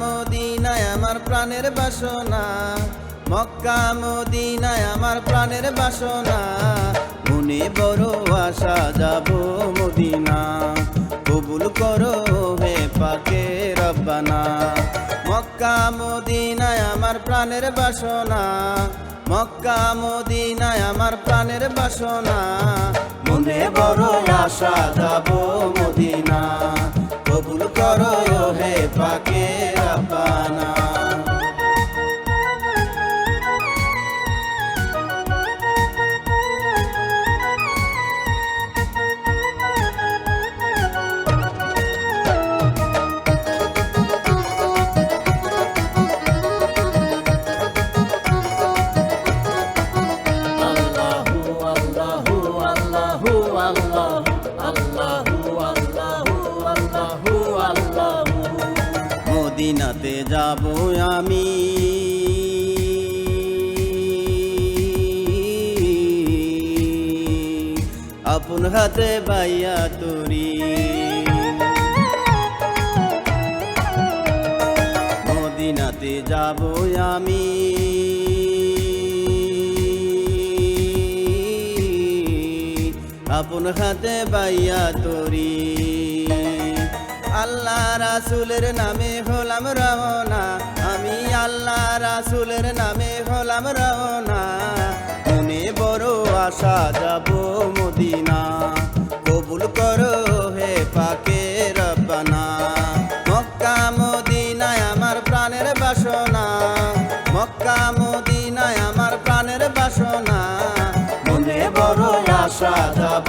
মদিনায় আমার প্রাণের বাসনা, মক্কা মদিনায় আমার প্রাণের বাসনা। মনে বড় আশা, যাব মদিনা। কবুল করো হে পাকে রব্বানা। মদিনায় আমার প্রাণের বাসনা, মক্কা মদিনায় আমার প্রাণের বাসনা। মনে বড় আশা যাব মদিনা, কবুল করো হে পাকে। আমি। আপন হাতে বাইয়া তরি। মদিনাতে যাব আমি। আপন হাতে বাইয়া তরি। আল্লাহ রাসুলের নামে হলাম রওনা। আমি আল্লাহ রাসুলের নামে হলাম রওনা। মনে বড় আশা, যাব মদিনা। কবুল করো হে পাকে রব্বানা। মক্কা মদিনায় আমার প্রাণের বাসনা। মক্কা মদিনায় আমার প্রাণের বাসনা। মনে বড় আশা, যাব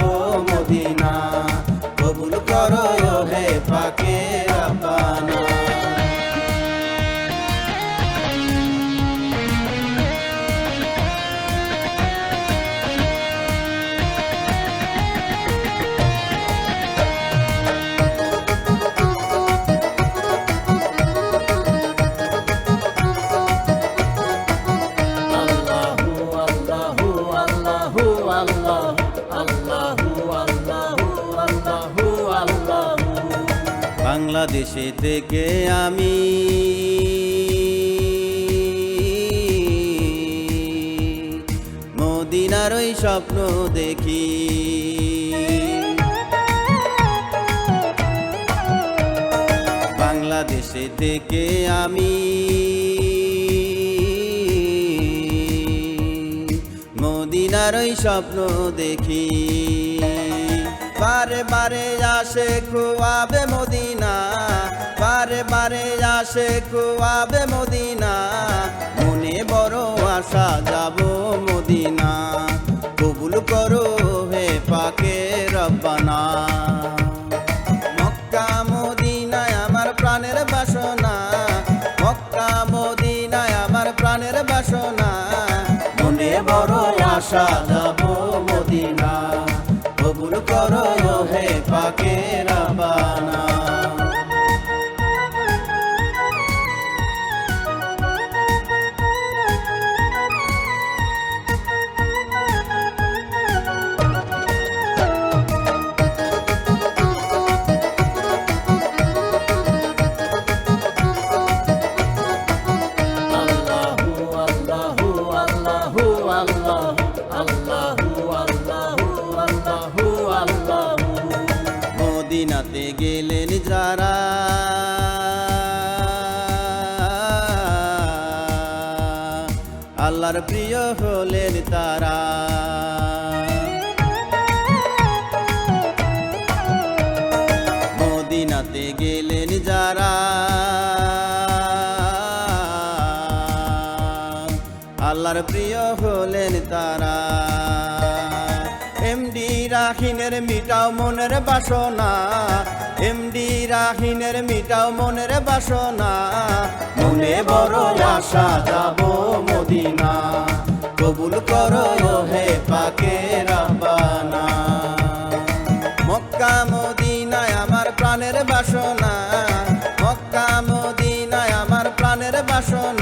বাংলাদেশে থেকে আমি মদিনার ওই স্বপ্ন দেখি। বাংলাদেশে থেকে আমি মদিনার ওই স্বপ্ন দেখি। বারে বারে আসে খুয়াবে মদিনা, বারে বারে আসে খুয়াবে মদিনা, মনে বড় আশা যাব মদিনা। কবুল করো হে পাকে রব্বানা। মক্কা মদিনায় আমার প্রাণের বাসনা, মক্কা মদিনায় আমার প্রাণের বাসনা, মনে বড় আশা যাব হে পাকে রবানা আল্লাহর প্রিয় হলেন তারা। মদিনাতে গেলেন যারা। আল্লাহর প্রিয় হলেন তারা। রাহিনের মিটাও মনের বাসনা। এমডি রাহিনের মিটাও মনের বাসনা। মনে বড় আশা যাব মদিনা। কবুল কর হে পাকে রাবানা মক্কা মদিনায় আমার প্রাণের বাসনা। মক্কা মদিনায় আমার প্রাণের বাসনা।